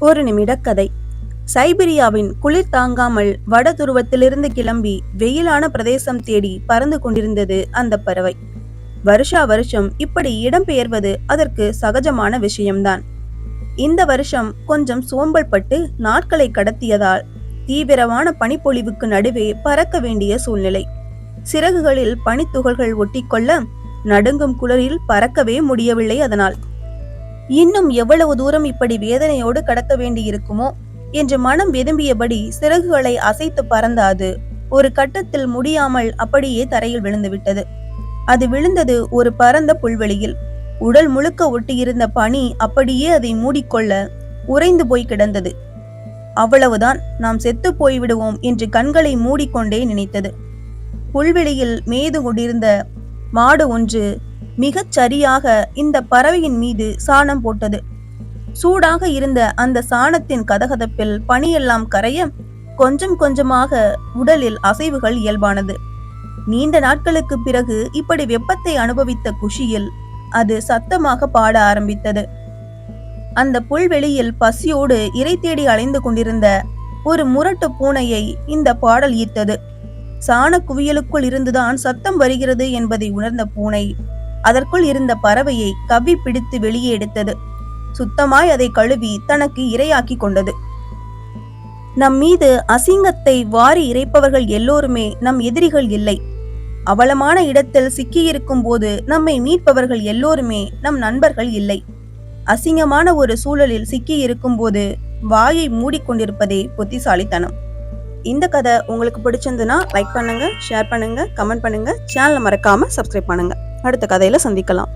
ஒரு நிமிட கதை. சைபீரியாவின் குளிர் தாங்காமல் வட துருவத்திலிருந்து கிளம்பி வெயிலான பிரதேசம் தேடி பறந்து கொண்டிருந்தது அந்த பறவை. வருஷா வருஷம் இப்படி இடம்பெயர்வது அதற்கு சகஜமான விஷயம்தான். இந்த வருஷம் கொஞ்சம் சோம்பல் பட்டு நாட்களை கடத்தியதால் தீவிரமான பனிப்பொழிவுக்கு நடுவே பறக்க வேண்டிய சூழ்நிலை. சிறகுகளில் பனித்துகள்கள் ஒட்டிக்கொள்ள நடுங்கும் குளிரில் பறக்கவே முடியவில்லை அதனால். இன்னும் எவ்வளவு தூரம் இப்படி வேதனையோடு கடக்க வேண்டியிருக்குமோ? என்று மனம் விரும்பியபடி சிறகுகளை அசைத்து பறந்த அது ஒரு கட்டத்தில் முடியாமல் அப்படியே தரையில் விழுந்துவிட்டது. அது விழுந்தது ஒரு பரந்த புல்வெளியில். உடல் முழுக்க ஒட்டியிருந்த பனி அப்படியே அதை மூடிக்கொள்ள உறைந்து போய் கிடந்தது. அவ்வளவுதான் நாம் செத்து போய்விடுவோம் என்று கண்களை மூடிக்கொண்டே நினைத்தது. புல்வெளியில் மேய்து கொண்டிருந்த மாடு ஒன்று மிகச் சரியாக இந்த பறவையின் மீது சாணம் போட்டது. சூடாக இருந்த அந்த சாணத்தின் கதகதப்பில் பனியெல்லாம் கரைய கொஞ்சம் கொஞ்சமாக உடலில் அசைவுகள் இயல்பானது. நீண்ட நாட்களுக்கு பிறகு இப்படி வெப்பத்தை அனுபவித்த குஷியில் அது சத்தமாக பாட ஆரம்பித்தது. அந்த புல்வெளியில் பசியோடு இறை தேடி அலைந்து கொண்டிருந்த ஒரு முரட்டு பூனையை இந்த பாடல் ஈர்த்தது. சாண குவியலுக்குள் இருந்துதான் சத்தம் வருகிறது என்பதை உணர்ந்த பூனை அதற்குள் இருந்த பறவையை கவி பிடித்து வெளியே எடுத்தது. சுத்தமாய் அதை கழுவி தனக்கு இரையாக்கி கொண்டது. நம் மீது அசிங்கத்தை வாரி இறைப்பவர்கள் எல்லோருமே நம் எதிரிகள் இல்லை. அவலமான இடத்தில் சிக்கியிருக்கும் போது நம்மை மீட்பவர்கள் எல்லோருமே நம் நண்பர்கள் இல்லை. அசிங்கமான ஒரு சூழலில் சிக்கியிருக்கும் போது வாயை மூடிக்கொண்டிருப்பதே புத்திசாலித்தனம். இந்த கதை உங்களுக்கு பிடிச்சிருந்துன்னா லைக் பண்ணுங்க ஷேர் பண்ணுங்க கமெண்ட் பண்ணுங்க சேனலை மறக்காம சப்ஸ்கிரைப் பண்ணுங்க. அடுத்த கதையில் சந்திக்கலாம்.